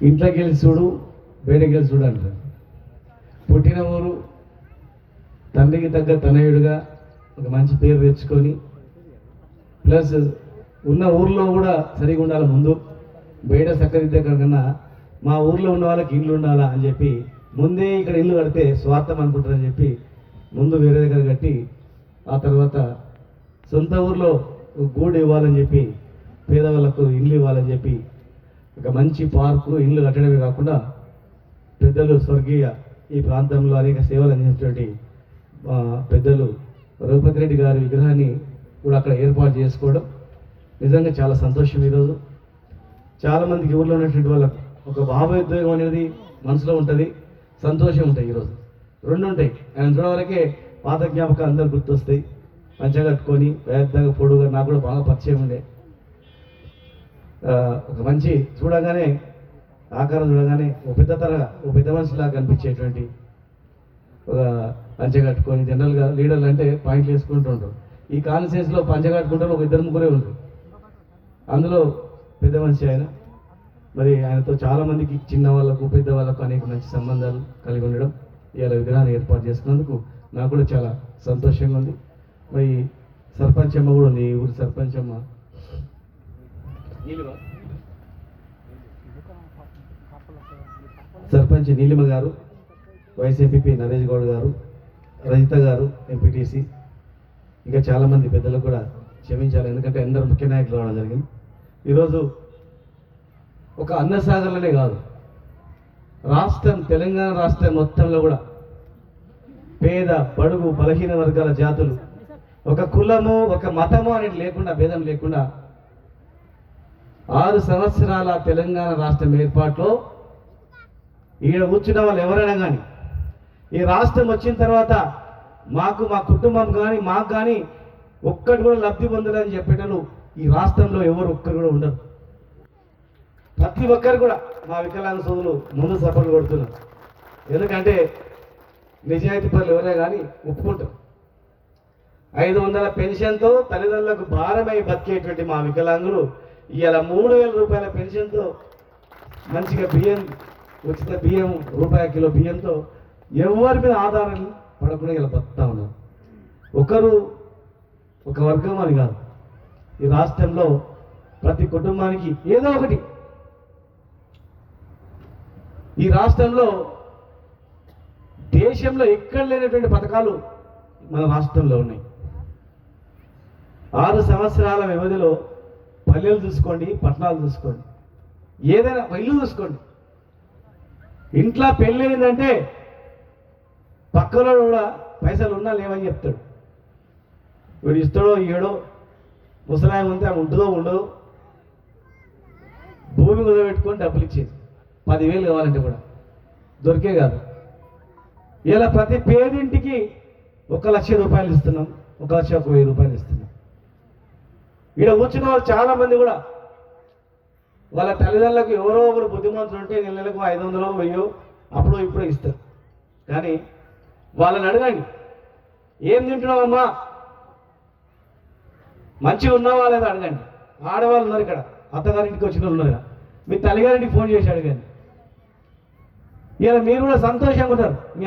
ఇంట్లోకి వెళ్ళి చూడు బయటకి వెళ్ళి చూడు అంటారు. పుట్టిన ఊరు తండ్రికి తగ్గ తనయుడుగా ఒక మంచి పేరు తెచ్చుకొని ప్లస్ ఉన్న ఊర్లో కూడా సరిగా ఉండాలి ముందు. బయట చక్కదిద్దే కన్నా మా ఊర్లో ఉన్న వాళ్ళకి ఇల్లు ఉండాలా అని చెప్పి ముందే ఇక్కడ ఇల్లు కడితే స్వార్థం అనుకుంటారని చెప్పి ముందు వేరే దగ్గర కట్టి ఆ తర్వాత సొంత ఊర్లో గూడు ఇవ్వాలని చెప్పి పేదవాళ్ళకు ఇల్లు ఇవ్వాలని చెప్పి ఒక మంచి పార్కు ఇల్లు కట్టడమే కాకుండా పెద్దలు స్వర్గీయ ఈ ప్రాంతంలో అనేక సేవలు అందించినటువంటి పెద్దలు రఘుపతి రెడ్డి గారి విగ్రహాన్ని కూడా అక్కడ ఏర్పాటు చేసుకోవడం నిజంగా చాలా సంతోషం ఈరోజు. చాలామందికి ఊళ్ళో ఉన్నటువంటి వాళ్ళకు ఒక భావోద్వేగం అనేది మనసులో ఉంటుంది సంతోషం ఉంటాయి ఈరోజు. రెండు ఉంటాయి. ఆయన చూడవరకే పాత జ్ఞాపకాలు అందరు గుర్తొస్తాయి. మంచిగా కట్టుకొని పెద్దగా పొడుగా నాకు కూడా బాగా పరిచయం ఉండే. ఒక మంచి చూడగానే ఆకారం చూడగానే ఒక పెద్ద తర ఒక పెద్ద మనిషిలాగా కనిపించేటువంటి ఒక పంచె కట్టుకొని జనరల్గా లీడర్లు అంటే పాయింట్లు వేసుకుంటూ ఉంటారు. ఈ కాన్సెన్స్లో పంచె కట్టుకుంటారు ఒక ఇద్దరు ముగ్గురే ఉంటారు అందులో పెద్ద మనిషి ఆయన. మరి ఆయనతో చాలామందికి చిన్న వాళ్ళకు పెద్ద వాళ్ళకు అనేక మంచి సంబంధాలు కలిగి ఉండడం ఇవాళ విగ్రహాన్ని ఏర్పాటు చేసుకున్నందుకు నాకు కూడా చాలా సంతోషంగా ఉంది. మరి సర్పంచ్ అమ్మ కూడా ఉంది ఈ ఊరి సర్పంచ్ అమ్మ సర్పంచ్ నీలిమ గారు వైసీపీ నరేష్ గౌడ్ గారు రజిత గారు ఎంపీటీసీ ఇంకా చాలామంది పెద్దలు కూడా క్షమించాలి ఎందుకంటే అందరూ ముఖ్య నాయకులు రావడం జరిగింది. ఈరోజు ఒక అన్నసాగర్లోనే కాదు రాష్ట్రం తెలంగాణ రాష్ట్రం మొత్తంలో కూడా పేద బడుగు బలహీన వర్గాల జాతులు ఒక కులము ఒక మతము అనేది లేకుండా భేదం లేకుండా ఆరు సంవత్సరాల తెలంగాణ రాష్ట్రం ఏర్పాటులో ఈడ కూర్చున్న వాళ్ళు ఎవరైనా కానీ ఈ రాష్ట్రం వచ్చిన తర్వాత మాకు మా కుటుంబం కానీ మాకు కానీ ఒక్కటి కూడా లబ్ధి పొందలేదని చెప్పేటలు ఈ రాష్ట్రంలో ఎవరు ఒక్కరు కూడా ఉండరు. ప్రతి ఒక్కరు కూడా మా వికలాంగ సోదరులు ముందు సఫలు కొడుతున్నారు. ఎందుకంటే నిజాయితీ పనులు ఎవరే కానీ ఒప్పుకుంటారు. ఐదు వందల పెన్షన్తో తల్లిదండ్రులకు భారమై బతికేటువంటి మా వికలాంగులు ఇవాళ మూడు వేల రూపాయల పెన్షన్తో మంచిగా బియ్యం ఉచిత బియ్యం రూపాయి కిలో బియ్యంతో ఎవరి మీద ఆధారం పడకుండా ఇలా బతుకుతా ఉన్నాం. ఒకరు ఒక వర్గం అని కాదు. ఈ రాష్ట్రంలో ప్రతి కుటుంబానికి ఏదో ఒకటి. ఈ రాష్ట్రంలో దేశంలో ఎక్కడ లేనటువంటి పథకాలు మన రాష్ట్రంలో ఉన్నాయి. ఆరు సంవత్సరాల వ్యవధిలో పల్లెలు చూసుకోండి పట్టణాలు చూసుకోండి. ఏదైనా ఇల్లు చూసుకోండి. ఇంట్లో పెళ్ళి అయిందంటే పక్కలో కూడా పైసలు ఉన్నా లేవని చెప్తాడు. వీడు ఇస్తాడో ఇయ్యడో ముసలాయం ఉంటే ఆమె ఉంటుందో ఉండదు భూమి కుదబెట్టుకొని డబ్బులు ఇచ్చేది. పదివేలు కావాలంటే కూడా. దొరికే కాదు. ఇలా ప్రతి పేదింటికి ఒక లక్ష రూపాయలు ఇస్తున్నాం. ఒక లక్ష ఒక వెయ్యి రూపాయలు ఇస్తున్నాం. ఇక్కడ కూర్చున్న వాళ్ళు చాలా మంది కూడా. వాళ్ళ తల్లిదండ్రులకు ఎవరో ఒకరు బుద్ధిమంతులు ఉంటే నెల నెలకు ఐదు వందలు వెయ్యో అప్పుడు ఇప్పుడు ఇస్తారు. కానీ వాళ్ళని అడగండి. ఏం తింటున్నావమ్మా? మంచిగా ఉన్నావా లేదా అడగండి. ఆడవాళ్ళు ఉన్నారు ఇక్కడ. అత్తగారింటికి వచ్చిన వాళ్ళు ఉన్నారు. ఇక్కడ. మీ తల్లిగారింటికి ఫోన్ చేసి అడగండి. ఇలా మీరు కూడా సంతోషంగా ఉంటారు. మీ